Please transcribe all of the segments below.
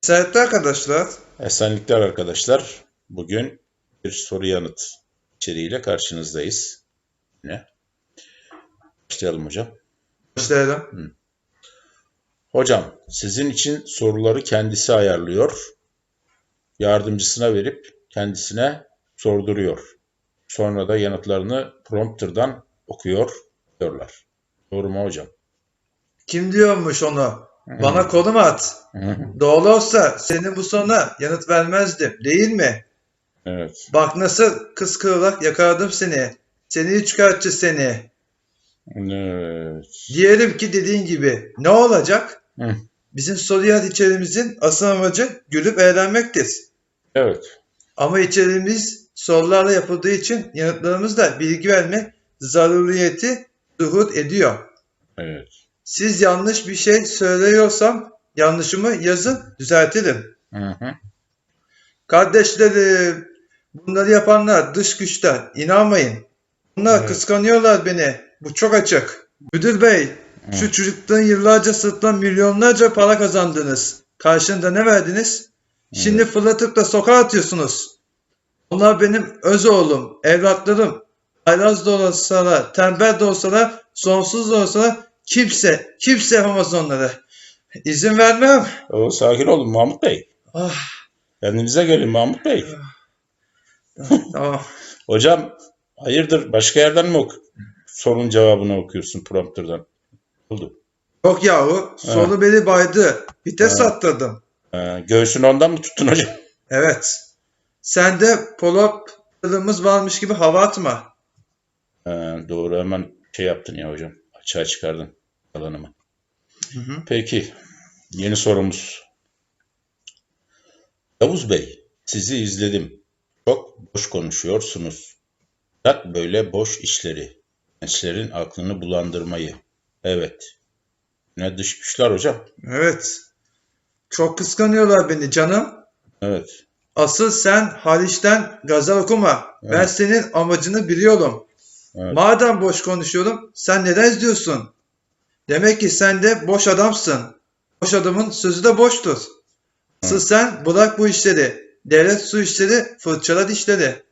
Saatte arkadaşlar. Esenlikler arkadaşlar. Bugün bir soru yanıt içeriğiyle karşınızdayız. Yine. Başlayalım hocam. Başlayalım. Hocam, sizin için soruları kendisi ayarlıyor. Yardımcısına verip kendisine sorduruyor. Sonra da yanıtlarını prompterdan okuyor diyorlar. Doğru mu hocam? Kim diyormuş onu? Bana konum at. Doğru olsa senin bu soruna yanıt vermezdim. Değil mi? Evet. Bak nasıl kıskıvrak yakaladım seni. Seni üçkağıtçı seni. Evet. Diyelim ki dediğin gibi. Ne olacak? Hı. Bizim soru yanıt içeriğimizin asıl amacı gülüp eğlenmektir. Evet. Ama içeriğimiz sorularla yapıldığı için yanıtlarımızda bilgi vermek zaruriyeti zuhur ediyor. Evet. Siz yanlış bir şey söylüyorsam yanlışımı yazın düzeltirim. Hı hı. Kardeşlerim bunları yapanlar dış güçten inanmayın. Bunlar Evet. kıskanıyorlar beni. Bu çok açık. Müdür bey şu çocuktan yıllarca sırtlan milyonlarca para kazandınız. Karşında ne verdiniz? Şimdi fırlatıp da sokağa atıyorsunuz. Onlar benim öz oğlum, evlatlarım. Haylaz da olsalar, tembel de olsalar, sonsuz da olsalar kimse, kimse yapamaz onları. İzin vermem. O, sakin olun Mahmut Bey. Ah, Kendinize gelin Mahmut Bey. tamam. Hocam hayırdır başka yerden mi ok sorunun cevabını okuyorsun prompterdan? Oldu. Yok yahu, sonu beni baydı. Vites Ha. attırdım. Ee, göğsünü ondan mı tuttun hocam? Evet. Sen de polop yılımız varmış gibi hava atma. Ee, doğru hemen şey yaptın ya hocam. Açığa çıkardın alanımı. Hı hı. Peki yeni sorumuz. Yavuz Bey sizi izledim. Çok boş konuşuyorsunuz. Bırak böyle boş işleri. Gençlerin aklını bulandırmayı. Evet. Ne dış güçler hocam? Evet. Çok kıskanıyorlar beni canım. Evet. Asıl sen Haliç'ten gazel okuma. Ben Evet. senin amacını biliyorum. Evet. Madem boş konuşuyorum, sen neden izliyorsun? Demek ki sen de boş adamsın. Boş adamın sözü de boştur. Asıl sen bırak bu işleri. Devlet su işleri, fırçala dişleri.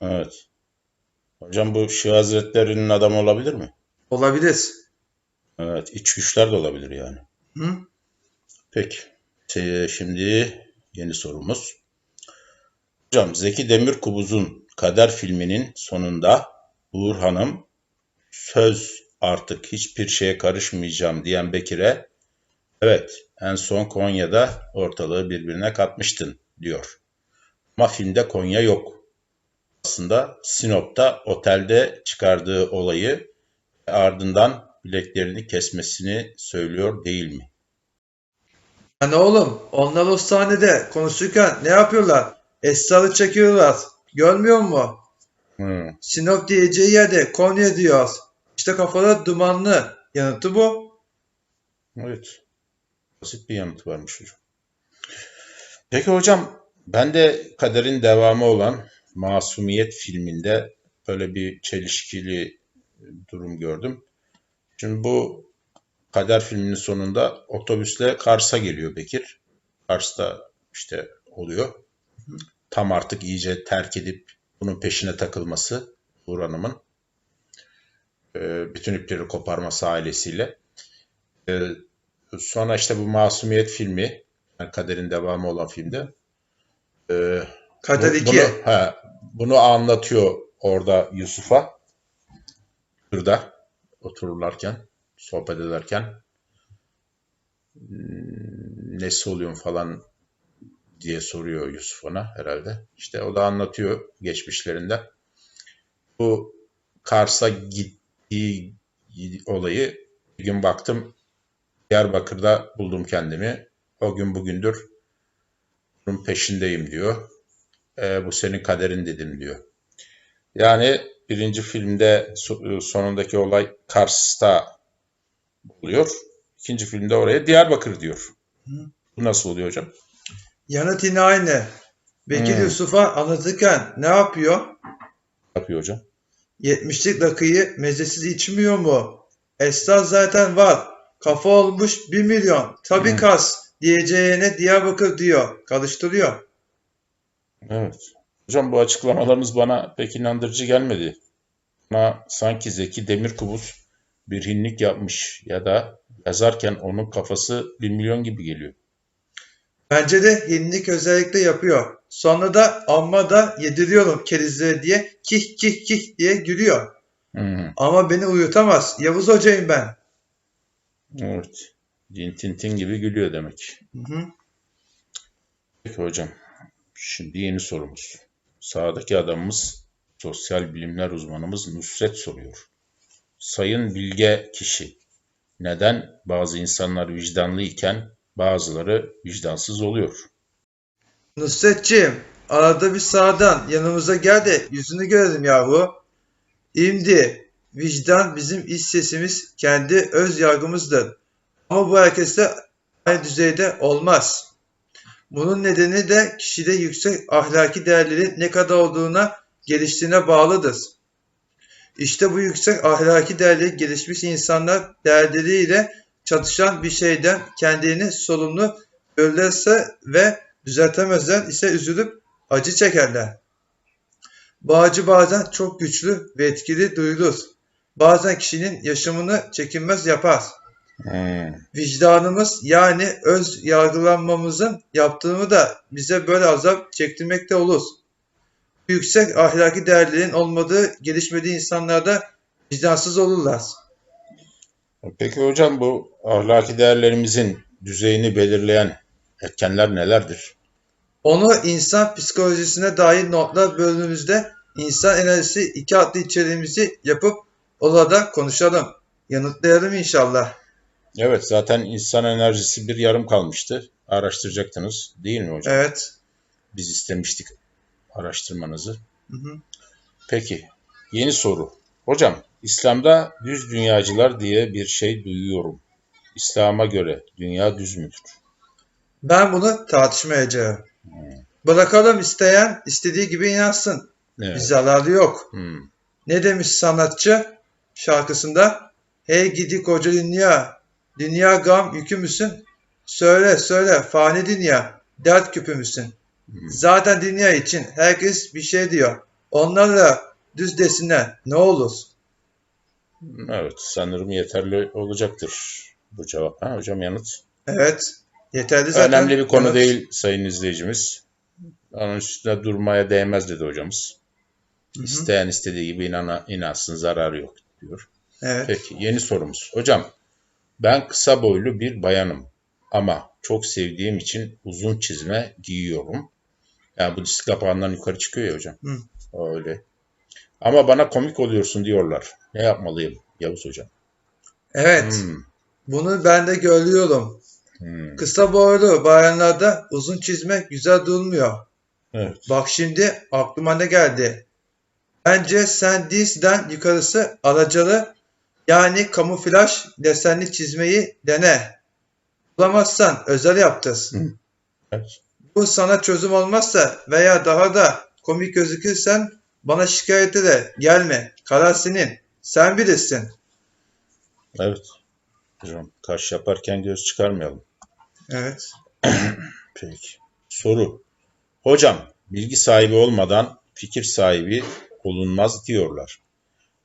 Evet. Hocam bu Şii Hazretleri'nin adamı olabilir mi? Olabilir. Evet. iç güçler de olabilir yani. Hı? Peki. Şey, Şimdi yeni sorumuz. Hocam Zeki Demirkubuz'un Kader filminin sonunda Uğur Hanım söz artık hiçbir şeye karışmayacağım diyen Bekir'e evet en son Konya'da ortalığı birbirine katmıştın diyor. Ama filmde Konya yok. Aslında Sinop'ta otelde çıkardığı olayı ardından bileklerini kesmesini söylüyor değil mi? Yani oğlum, onlar o sahnede konuşurken ne yapıyorlar? Esrarı çekiyorlar. Görmüyor mu? Hmm. Sinop diyeceği yerde Konya diyor. İşte kafalar dumanlı. Yanıtı bu. Evet. Basit bir yanıt varmış hocam. Peki hocam ben de Kader'in devamı olan Masumiyet filminde böyle bir çelişkili durum gördüm. Şimdi bu Kader filminin sonunda otobüsle Kars'a geliyor Bekir. Kars'ta işte oluyor. Tam artık iyice terk edip bunun peşine takılması Uğur Hanım'ın. Ee, bütün ipleri koparması ailesiyle. Ee, Sonra işte bu Masumiyet filmi, yani Kader'in devamı olan filmde. e, Kader bu- 2. Bunu, he, bunu anlatıyor orada Yusuf'a. Burada otururlarken, sohbet ederken. Hmm, Nesi oluyor falan diye soruyor Yusuf ona herhalde. İşte o da anlatıyor geçmişlerinde. Bu Kars'a gittiği olayı bir gün baktım Diyarbakır'da buldum kendimi. O gün bugündür bunun peşindeyim diyor. E, bu senin kaderin dedim diyor. Yani birinci filmde so- sonundaki olay Kars'ta oluyor. İkinci filmde oraya Diyarbakır diyor. Hı. Bu nasıl oluyor hocam? Yanıt yine aynı. Bekir Hmm. Yusuf'a anlatırken ne yapıyor? Ne yapıyor hocam? 70'lik rakıyı mezesiz içmiyor mu? Esrar zaten var. Kafa olmuş 1 milyon. Tabii Hmm. kas. diyeceğine Diyarbakır diyor. Karıştırıyor. Evet. Hocam bu açıklamalarınız bana pek inandırıcı gelmedi. Bana sanki Zeki Demirkubuz bir hinlik yapmış ya da yazarken onun kafası bir milyon gibi geliyor. Bence de yenilik özellikle yapıyor. Sonra da amma da yediriyorum kerizlere diye kih kih kih diye gülüyor. Hı, Ama beni uyutamaz. Yavuz hocayım ben. evet. Tintin gibi gülüyor demek. Hı hı. Peki hocam. Şimdi yeni sorumuz. Sağdaki adamımız sosyal bilimler uzmanımız Nusret soruyor. Sayın bilge kişi, neden bazı insanlar vicdanlı iken bazıları vicdansız oluyor? Nusretciğim, arada bir sağdan yanımıza gel de yüzünü görelim yahu. İmdi, vicdan bizim iç sesimiz, kendi öz yargımızdır. Ama bu herkeste aynı düzeyde olmaz. Bunun nedeni de kişide yüksek ahlaki değerlerin ne kadar olduğuna, geliştiğine bağlıdır. İşte bu yüksek ahlaki değerleri gelişmiş insanlar değerleriyle çatışan bir şeyden kendilerini sorumlu görürlerse ve düzeltemezler ise üzülüp acı çekerler. Bu acı bazen çok güçlü ve etkili duyulur. Bazen kişinin yaşamını çekinmez yapar. Hmm, Vicdanımız yani öz yargılanmamızın yaptığını da bize böyle azap çektirmekte olur. Yüksek ahlaki değerlerin olmadığı gelişmediği insanlarda vicdansız olurlar. Peki hocam bu ahlaki değerlerimizin düzeyini belirleyen etkenler nelerdir? Onu insan psikolojisine dair notlar bölümümüzde insan enerjisi iki adlı içeriğimizi yapıp orada konuşalım. Yanıtlayalım inşallah. Evet zaten insan enerjisi bir yarım kalmıştı. Araştıracaktınız değil mi hocam? Evet. Biz istemiştik araştırmanızı. Hı hı. Peki yeni soru. Hocam İslam'da düz dünyacılar diye bir şey duyuyorum. İslam'a göre dünya düz müdür? Ben bunu tartışmayacağım. Bırakalım isteyen istediği gibi inansın. Bir Evet. zararı yok. Hmm, Ne demiş sanatçı şarkısında? Hey gidi koca dünya, dünya gam yükü müsün? Söyle söyle fani dünya, dert küpü müsün? hmm. Zaten dünya için herkes bir şey diyor. Onlarla düz desinler ne olur? Evet sanırım yeterli olacaktır bu cevap. Ha, hocam yanıt. Evet, yeterli zaten. Önemli bir konu Evet. değil sayın izleyicimiz. Onun üstüne durmaya değmez dedi hocamız. Hı hı. İsteyen istediği gibi inana, inansın zararı yok diyor. Evet. Peki yeni sorumuz. Hocam ben kısa boylu bir bayanım ama çok sevdiğim için uzun çizme giyiyorum. Yani bu disk kapağından yukarı çıkıyor ya hocam. Hı. Öyle. Ama bana komik oluyorsun diyorlar. Ne yapmalıyım Yavuz hocam? Evet, Hmm, bunu ben de görüyorum. hmm. Kısa boylu bayanlarda uzun çizmek güzel durmuyor. Evet. Bak şimdi aklıma ne geldi? Bence sen dizden yukarısı alacalı yani kamuflaj desenli çizmeyi dene. Bulamazsan özel yaptır. Evet. Bu sana çözüm olmazsa veya daha da komik gözükürsen bana şikayete de gelme. Karar senin. Sen bilirsin. Evet. Hocam kaş yaparken göz çıkarmayalım. Evet. Peki. Soru. Hocam, bilgi sahibi olmadan fikir sahibi olunmaz diyorlar.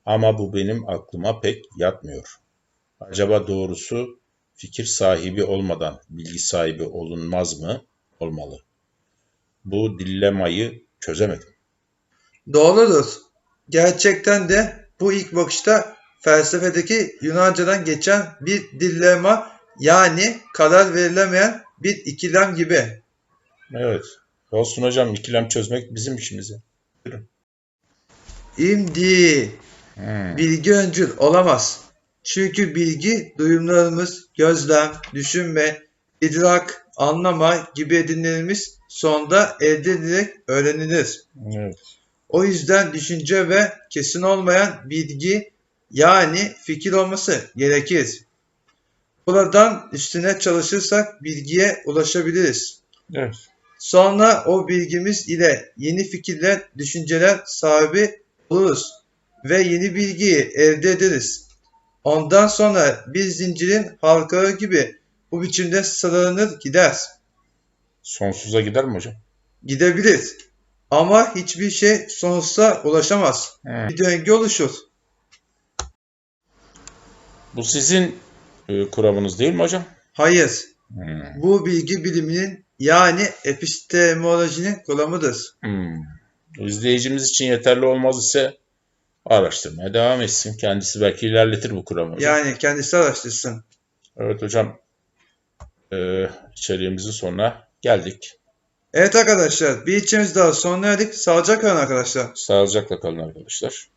Ama bu benim aklıma pek yatmıyor. Acaba doğrusu fikir sahibi olmadan bilgi sahibi olunmaz mı? Olmalı. Bu dilemayı çözemedim. Doğrudur. Gerçekten de bu ilk bakışta felsefedeki Yunancadan geçen bir dillema yani karar verilemeyen bir ikilem gibi. Evet. Olsun hocam ikilem çözmek bizim işimiz. İmdi Hmm. bilgi öncül olamaz. Çünkü bilgi duyumlarımız, gözlem, düşünme, idrak, anlama gibi edinilmiş sonda elde edilerek öğrenilir. Evet. O yüzden düşünce ve kesin olmayan bilgi yani fikir olması gerekir. Buradan üstüne çalışırsak bilgiye ulaşabiliriz. Evet. Sonra o bilgimiz ile yeni fikirler, düşünceler sahibi oluruz ve yeni bilgiyi elde ederiz. Ondan sonra bir zincirin halkaları gibi bu biçimde sıralanır gider. Sonsuza gider mi hocam? Gidebilir. Ama hiçbir şey sonsuza ulaşamaz. Hı. Bir döngü oluşur. Bu sizin e, kuramınız değil mi hocam? Hayır. Hmm. Bu bilgi biliminin yani epistemolojinin kuramıdır. Hmm. İzleyicimiz için yeterli olmaz ise araştırmaya devam etsin. Kendisi belki ilerletir bu kuramı. hocam. Yani kendisi araştırsın. Evet hocam. Ee, içeriğimizin sonuna geldik. Evet arkadaşlar bir içimiz daha sonuna erdik. Sağlıcakla kalın arkadaşlar. Sağlıcakla kalın arkadaşlar.